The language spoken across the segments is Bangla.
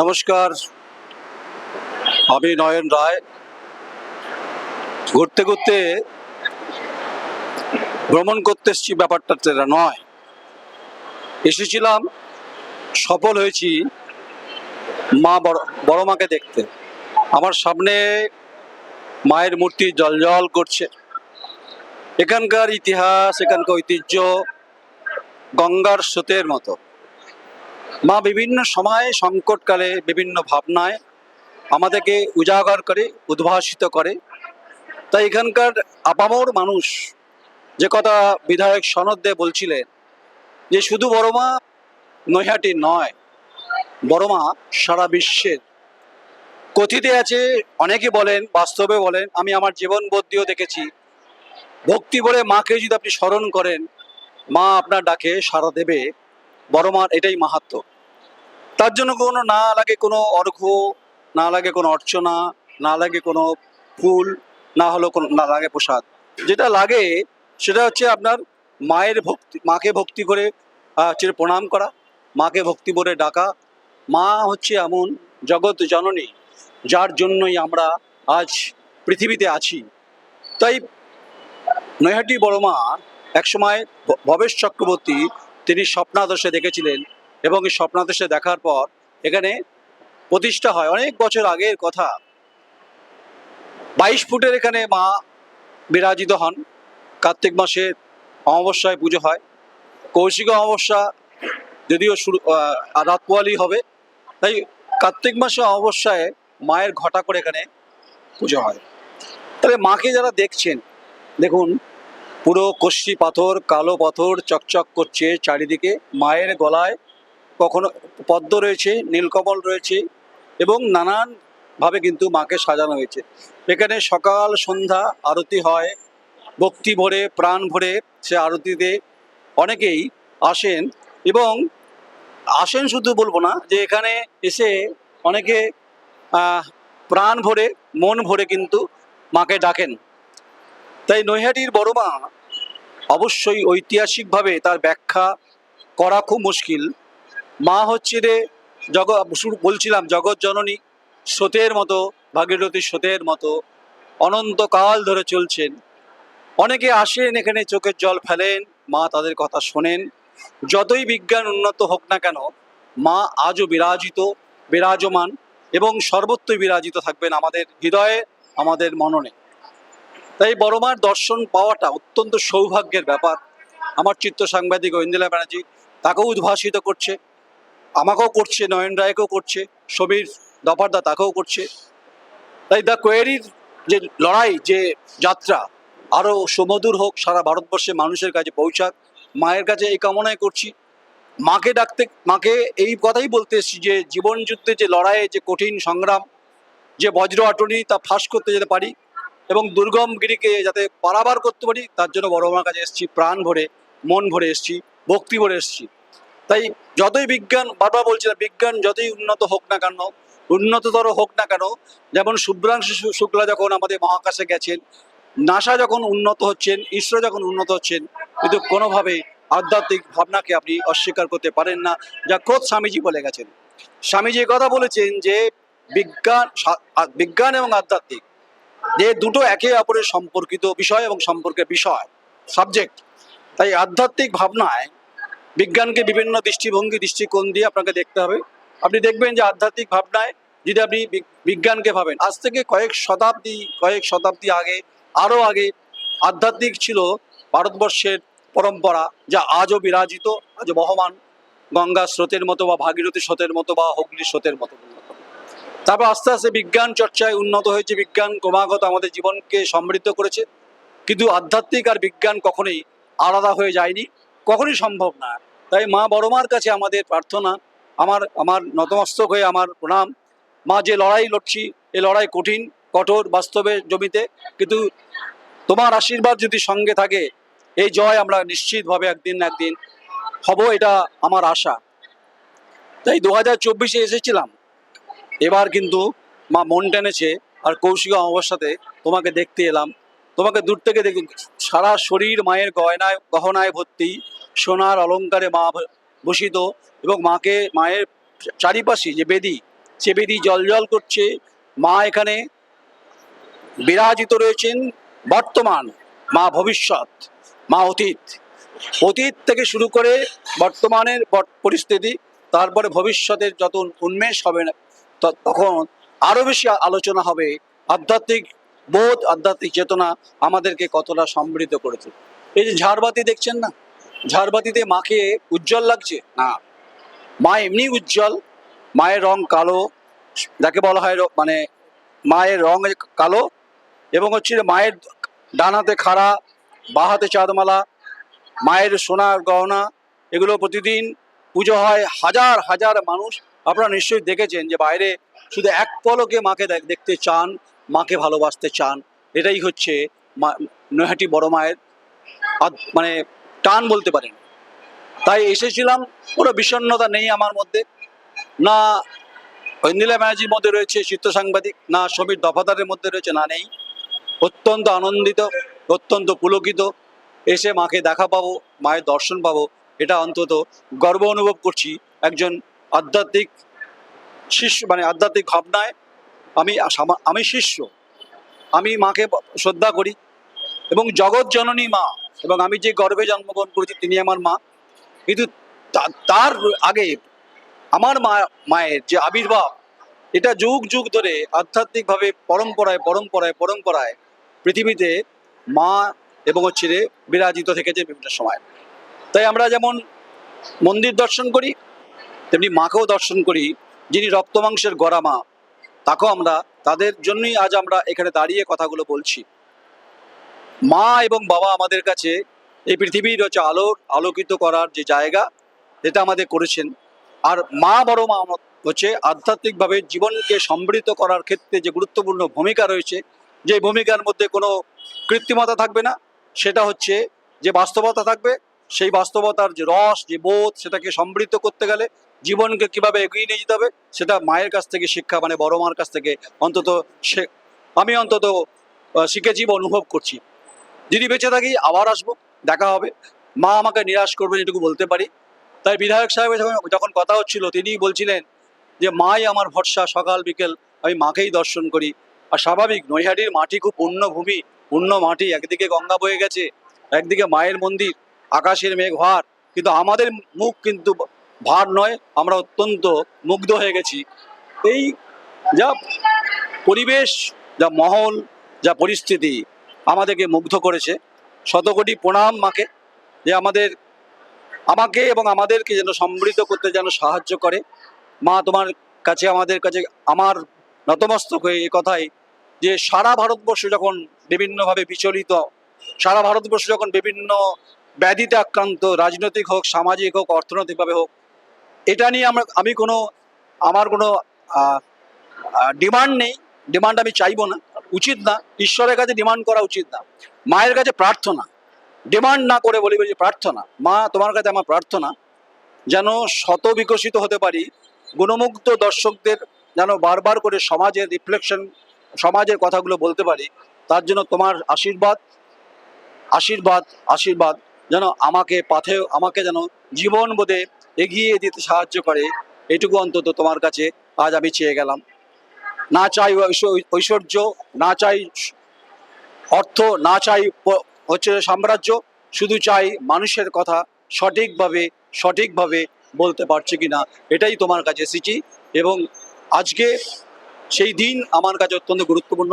নমস্কার, আমি নয়ন রায়। ঘুরতে ঘুরতে ভ্রমণ করতে এসেছি, ব্যাপারটা সেটা নয়। এসেছিলাম, সফল হয়েছি মা বড় মাকে দেখতে। আমার সামনে মায়ের মূর্তি জলজল করছে। এখানকার ইতিহাস, এখানকার ঐতিহ্য গঙ্গার স্রোতের মতো। মা বিভিন্ন সময়ে সংকটকালে বিভিন্ন ভাবনায় আমাদেরকে উজাগর করে, উদ্ভাসিত করে। তাই এখানকার আপামর মানুষ যে কথা বিধায়ক সনদ দে বলছিলেন, যে শুধু বড় মা নৈহাটি নয়, বড় মা সারা বিশ্বের। কথিতে আছে, অনেকে বলেন, বাস্তবে বলেন, আমি আমার জীবন বোধ দেখেছি। ভক্তি বলে মাকে যদি আপনি স্মরণ করেন, মা আপনার ডাকে সাড়া দেবে। বড় মার এটাই মাহাত্ম্য তার জন্য কোনো না লাগে কোনো অর্ঘ্য, না লাগে কোনো অর্চনা, না লাগে কোনো ফুল, না হলো কোনো, না লাগে প্রসাদ। যেটা লাগে সেটা হচ্ছে আপনার মায়ের ভক্তি, মাকে ভক্তি করে হচ্ছে প্রণাম করা, মাকে ভক্তি করে ডাকা। মা হচ্ছে এমন জগৎ জননী, যার জন্যই আমরা আজ পৃথিবীতে আছি। তাই নৈহাটি বড় মা একসময় ভবেশ চক্রবর্তী তিনি স্বপ্নাদর্শে দেখেছিলেন এবং এই স্বপ্নাদর্শে দেখার পর এখানে প্রতিষ্ঠা হয়। অনেক বছর আগের কথা। বাইশ ফুটের এখানে মা বিরাজিত হন। কার্তিক মাসে অমাবস্যায় পুজো হয়। কৌশিক অমাবস্যা যদিও শুরু রাত পোয়ালি হবে, তাই কার্তিক মাসে অমাবস্যায় মায়ের ঘটা করে এখানে পুজো হয়। তবে মাকে যারা দেখছেন, দেখুন, পুরো কষ্টি পাথর, কালো পাথর, চকচক করছে চারিদিকে। মায়ের গলায় কখনো পদ্ম রয়েছে, নীলকমল রয়েছে এবং নানান ভাবে কিন্তু মাকে সাজানো হয়েছে। এখানে সকাল, সন্ধ্যা আরতি হয়, ভক্তি ভরে, প্রাণ ভরে সে আরতিতে অনেকেই আসেন এবং আসেন শুধু বলব না যে এখানে এসে অনেকে প্রাণ ভরে, মন ভরে কিন্তু মাকে ডাকেন। তাই নৈহাটির বড় মা অবশ্যই ঐতিহাসিকভাবে তার ব্যাখ্যা করা খুব মুশকিল। মা হচ্ছে রে জগৎ শুরু বলছিলাম, জগৎ জননী, স্রোতের মতো, ভাগীরথী স্রোতের মতো, অনন্তকাল ধরে চলছেন। অনেকে আসেন, এখানে চোখের জল ফেলেন, মা তাদের কথা শোনেন। যতই বিজ্ঞান উন্নত হোক না কেন, মা আজও বিরাজিত, বিরাজমান এবং সর্বত্রই বিরাজিত থাকবেন আমাদের হৃদয়ে, আমাদের মননে। তাই বড় মার দর্শন পাওয়াটা অত্যন্ত সৌভাগ্যের ব্যাপার। আমার চিত্র সাংবাদিক ঐন্দিলা ব্যানার্জি তাকেও উদ্ভাসিত করছে। আমাকেও করছে, নয়ন রায়কেও করছে, সমীর দফারদা তাকেও করছে। তাই দ্য কোয়েরির যে লড়াই, যে যাত্রা আরও সুমধুর হোক, সারা ভারতবর্ষে মানুষের কাছে পৌঁছাক, মায়ের কাছে এই কামনাই করছি। মাকে ডাকতে, মাকে এই কথাই বলতে এসেছি যে, জীবন যুদ্ধে যে লড়াইয়ে যে কঠিন সংগ্রাম, যে বজ্র আটনি তা ফাঁস করতে যেতে পারি এবং দুর্গম গিরিকে যাতে পারাবার করতে পারি, তার জন্য বড় মার কাছে এসেছি, প্রাণ ভরে, মন ভরে এসেছি, ভক্তি ভরে এসেছি। তাই যতই বিজ্ঞান বারবার বলছি না, বিজ্ঞান যতই উন্নত হোক না কেন উন্নততর হোক না কেন যেমন শুভ্রাংশু শুক্লা যখন আমাদের মহাকাশে গেছেন নাসা যখন উন্নত হচ্ছেন ইসরো যখন উন্নত হচ্ছেন কিন্তু কোনোভাবে আধ্যাত্মিক ভাবনাকে আপনি অস্বীকার করতে পারেন না যা খোদ স্বামীজি বলে গেছেন। স্বামীজি কথা বলেছেন যে বিজ্ঞান বিজ্ঞান এবং আধ্যাত্মিক যে দুটো একে অপরের সম্পর্কিত বিষয় এবং সম্পর্কের বিষয় সাবজেক্ট তাই আধ্যাত্মিক ভাবনায় বিজ্ঞানকে বিভিন্ন দৃষ্টিভঙ্গি, দৃষ্টিকোণ দিয়ে আপনাকে দেখতে হবে। আপনি দেখবেন যে আধ্যাত্মিক ভাবনায় যদি আপনি বিজ্ঞানকে ভাবেন, আজ থেকে কয়েক শতাব্দী কয়েক শতাব্দী আগে, আরও আগে আধ্যাত্মিক ছিল ভারতবর্ষের পরম্পরা যা আজও বিরাজিত আজ বহমান। গঙ্গা স্রোতের মতো বা ভাগীরথী স্রোতের মতো বা হুগলি স্রোতের মতো। তারপর আস্তে আস্তে বিজ্ঞান চর্চায় উন্নত হয়েছে, বিজ্ঞান ক্রমাগত আমাদের জীবনকে সমৃদ্ধ করেছে। কিন্তু আধ্যাত্মিক আর বিজ্ঞান কখনোই আলাদা হয়ে যায়নি, কখনোই সম্ভব না। তাই মা বড় মার কাছে আমাদের প্রার্থনা, আমার আমার নতমস্তক হয়ে আমার প্রণাম। মা যে লড়াই লড়ছি এই লড়াই কঠিন, কঠোর, বাস্তবে জমিতে, কিন্তু তোমার আশীর্বাদ যদি সঙ্গে থাকে, এই জয় আমরা নিশ্চিতভাবে একদিন না একদিন হব, এটা আমার আশা। তাই দু হাজার চব্বিশে এসেছিলাম। এবার কিন্তু মা মন টেনেছে, আর কৌশিক অমাবস্যাতে তোমাকে দেখতে এলাম। তোমাকে দূর থেকে দেখি সারা শরীর মায়ের গয়নায়, গহনায় ভর্তি সোনার অলংকারে মা ভূষিত এবং মাকে, মায়ের চারিপাশে যে বেদি চেবেদি জল করছে। মা এখানে বিরাজিত রয়েছেন। বর্তমান মা ভবিষ্যৎ, মা অতীত। অতীত থেকে শুরু করে বর্তমানের পরিস্থিতি, তারপরে ভবিষ্যতের যত উন্মেষ হবে না তখন আরও বেশি আলোচনা হবে। আধ্যাত্মিক বোধ, আধ্যাত্মিক চেতনা আমাদেরকে কতটা সমৃদ্ধ করেছে। এই যে ঝাড়বাতি দেখছেন না? ঝাড়বাতিতে মাকে উজ্জ্বল লাগছে? না। মা এমনি উজ্জ্বল। মায়ের রং কালো, যাকে বলা হয় মানে মায়ের রং কালো এবং হচ্ছে মায়ের ডানাতে খাড়া, বা হাতে চাঁদমালা, মায়ের সোনার গহনা, এগুলো প্রতিদিন পুজো হয়। হাজার হাজার মানুষ আপনারা নিশ্চয়ই দেখেছেন যে বাইরে শুধু এক পলকে মাকে দেখতে চান, মাকে ভালোবাসতে চান। এটাই হচ্ছে মা নৈহাটি বড় মায়ের মানে টান বলতে পারেন। তাই এসেছিলাম কোনো বিষণ্ণতা নেই আমার মধ্যে। না ঐন্দিলা ব্যানার্জির মধ্যে রয়েছে চিত্র সাংবাদিক না সমীর দফাদারের মধ্যে রয়েছে, না নেই। অত্যন্ত আনন্দিত, অত্যন্ত পুলকিত, এসে মাকে দেখা পাবো, মায়ের দর্শন পাবো, এটা অন্তত গর্ব অনুভব করছি। একজন আধ্যাত্মিক শিষ্য মানে আধ্যাত্মিক ভাবনায় আমি আমি শিষ্য। আমি মাকে শ্রদ্ধা করি এবং জগৎ জননী মা এবং আমি যে গর্বে জন্মগ্রহণ করেছি তিনি আমার মা। কিন্তু তার আগে আমার মা, মায়ের যে আবির্ভাব, এটা যুগ যুগ ধরে আধ্যাত্মিকভাবে পরম্পরায় পরম্পরায় পরম্পরায় পৃথিবীতে মা এবং হচ্ছে বিরাজিত থেকেছে বিভিন্ন সময়। তাই আমরা যেমন মন্দির দর্শন করি, তেমনি মাকেও দর্শন করি, যিনি রক্ত মাংসের গড়া মা, তাকেও আমরা, তাদের জন্যই আজ আমরা এখানে দাঁড়িয়ে কথাগুলো বলছি। মা এবং বাবা আমাদের কাছে এই পৃথিবীর হচ্ছে আলোর আলোকিত করার যে জায়গা এটা আমাদের করেছেন। আর মা বড় মা হচ্ছে আধ্যাত্মিকভাবে জীবনকে সমৃদ্ধ করার ক্ষেত্রে যে গুরুত্বপূর্ণ ভূমিকা রয়েছে, যে ভূমিকার মধ্যে কোনো কৃত্রিমতা থাকবে না, সেটা হচ্ছে যে বাস্তবতা থাকবে, সেই বাস্তবতার যে রস, যে বোধ, সেটাকে সমৃদ্ধ করতে গেলে জীবনকে কীভাবে এগিয়ে নিয়ে যেতে হবে, সেটা মায়ের কাছ থেকে শিক্ষা মানে বড় মার কাছ থেকে অন্তত সে আমি অন্তত শিখেছি বা অনুভব করছি। যদি বেঁচে থাকি, আবার আসব, দেখা হবে। মা আমাকে নিরাশ করবেন, এটুকু বলতে পারি। তাই বিধায়ক সাহেবের যখন যখন কথা হচ্ছিল, তিনিই বলছিলেন যে, মাই আমার ভরসা, সকাল, বিকেল আমি মাকেই দর্শন করি। আর স্বাভাবিক, নৈহাটির মাটি খুব পূর্ণ ভূমি পূর্ণ মাটি। একদিকে গঙ্গা বয়ে গেছে, একদিকে মায়ের মন্দির, আকাশের মেঘ, ভার। কিন্তু আমাদের মুখ কিন্তু ভার নয়, আমরা অত্যন্ত মুগ্ধ হয়ে গেছি। এই যা পরিবেশ, যা মহল, যা পরিস্থিতি আমাদেরকে মুগ্ধ করেছে। শতকোটি প্রণাম মাকে, যে আমাদের, আমাকে এবং আমাদেরকে যেন সমৃদ্ধ করতে যেন সাহায্য করে। মা তোমার কাছে, আমাদের কাছে, আমার নতমস্তক হয়ে এ কথাই যে সারা ভারতবর্ষ যখন বিভিন্নভাবে বিচলিত, সারা ভারতবর্ষ যখন বিভিন্ন ব্যাধিতে আক্রান্ত, রাজনৈতিক হোক, সামাজিক হোক, অর্থনৈতিকভাবে হোক, এটা নিয়ে আমরা, আমি কোনো, আমার কোনো ডিমান্ড নেই। ডিমান্ড আমি চাইব না। উচিত না, ঈশ্বরের কাছে ডিমান্ড করা উচিত না। মায়ের কাছে প্রার্থনা। ডিমান্ড না করে বলি যে প্রার্থনা। মা, তোমার কাছে আমার প্রার্থনা, যেন শত বিকশিত হতে পারি, গুণমুগ্ধ দর্শকদের যেন বারবার করে সমাজের রিফ্লেকশন সমাজের কথাগুলো বলতে পারি, তার জন্য তোমার আশীর্বাদ আশীর্বাদ আশীর্বাদ, যেন আমাকে পাথে আমাকে যেন জীবন বোধে এগিয়ে দিতে সাহায্য করে, এটুকু অন্তত তোমার কাছে আজ আমি চেয়ে গেলাম। না চাই ঐশ্বর্য, না চাই অর্থ, না চাই হচ্ছে সাম্রাজ্য, শুধু চাই মানুষের কথা সঠিকভাবে সঠিকভাবে বলতে পারছে কি না এটাই তোমার কাছে এসেছি এবং আজকে সেই দিন আমার কাছে অত্যন্ত গুরুত্বপূর্ণ।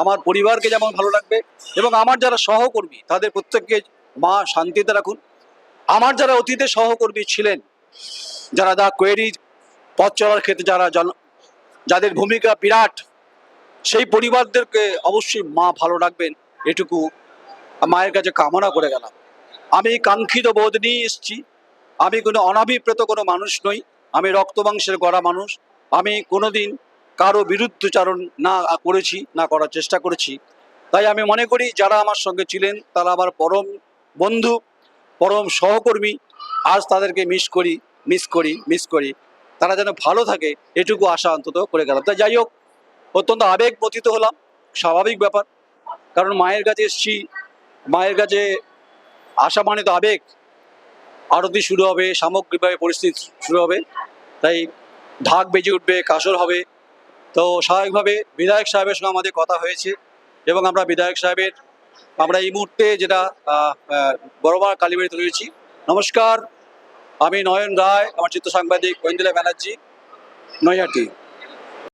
আমার পরিবারকে যেমন ভালো লাগবে, এবং আমার যারা সহকর্মী, তাদের প্রত্যেককে মা শান্তিতে রাখুন। আমার যারা অতীতে সহকর্মী ছিলেন, যারা দা কোয়েরি পথ চলার ক্ষেত্রে, যারা যাদের ভূমিকা বিরাট, সেই পরিবারদেরকে অবশ্যই মা ভালো রাখবেন, এটুকু মায়ের কাছে কামনা করে গেলাম। আমি কাঙ্ক্ষিত বোধ নিয়ে এসছি। আমি কোনো অনাভিপ্রেত কোনো মানুষ নই। আমি রক্ত মাংসের গড়া মানুষ। আমি কোনোদিন কারও বিরুদ্ধচারণ না করেছি, না করার চেষ্টা করেছি। তাই আমি মনে করি, যারা আমার সঙ্গে ছিলেন, তারা আমার পরম বন্ধু, পরম সহকর্মী, আজ তাদেরকে মিস করি মিস করি মিস করি। তারা যেন ভালো থাকে, এটুকু আশা অন্তত করে গেলাম। তাই যাই হোক, অত্যন্ত আবেগ পতিত হলাম, স্বাভাবিক ব্যাপার। কারণ মায়ের কাছে এসছি, মায়ের কাছে আশা মানে তো আবেগ। আরতি শুরু হবে, সামগ্রিকভাবে পরিস্থিতি শুরু হবে, তাই ঢাক বেজে উঠবে কাসর হবে। তো স্বাভাবিকভাবে বিধায়ক সাহেবের সঙ্গে আমাদের কথা হয়েছে এবং আমরা বিধায়ক সাহেবের, আমরা এই মুহূর্তে যেটা বড়মা কালীবাড়িতে রয়েছি। নমস্কার। আমি নয়ন রায় আমার চিত্র সাংবাদিক ঐন্দিলা ব্যানার্জি নৈহাটি।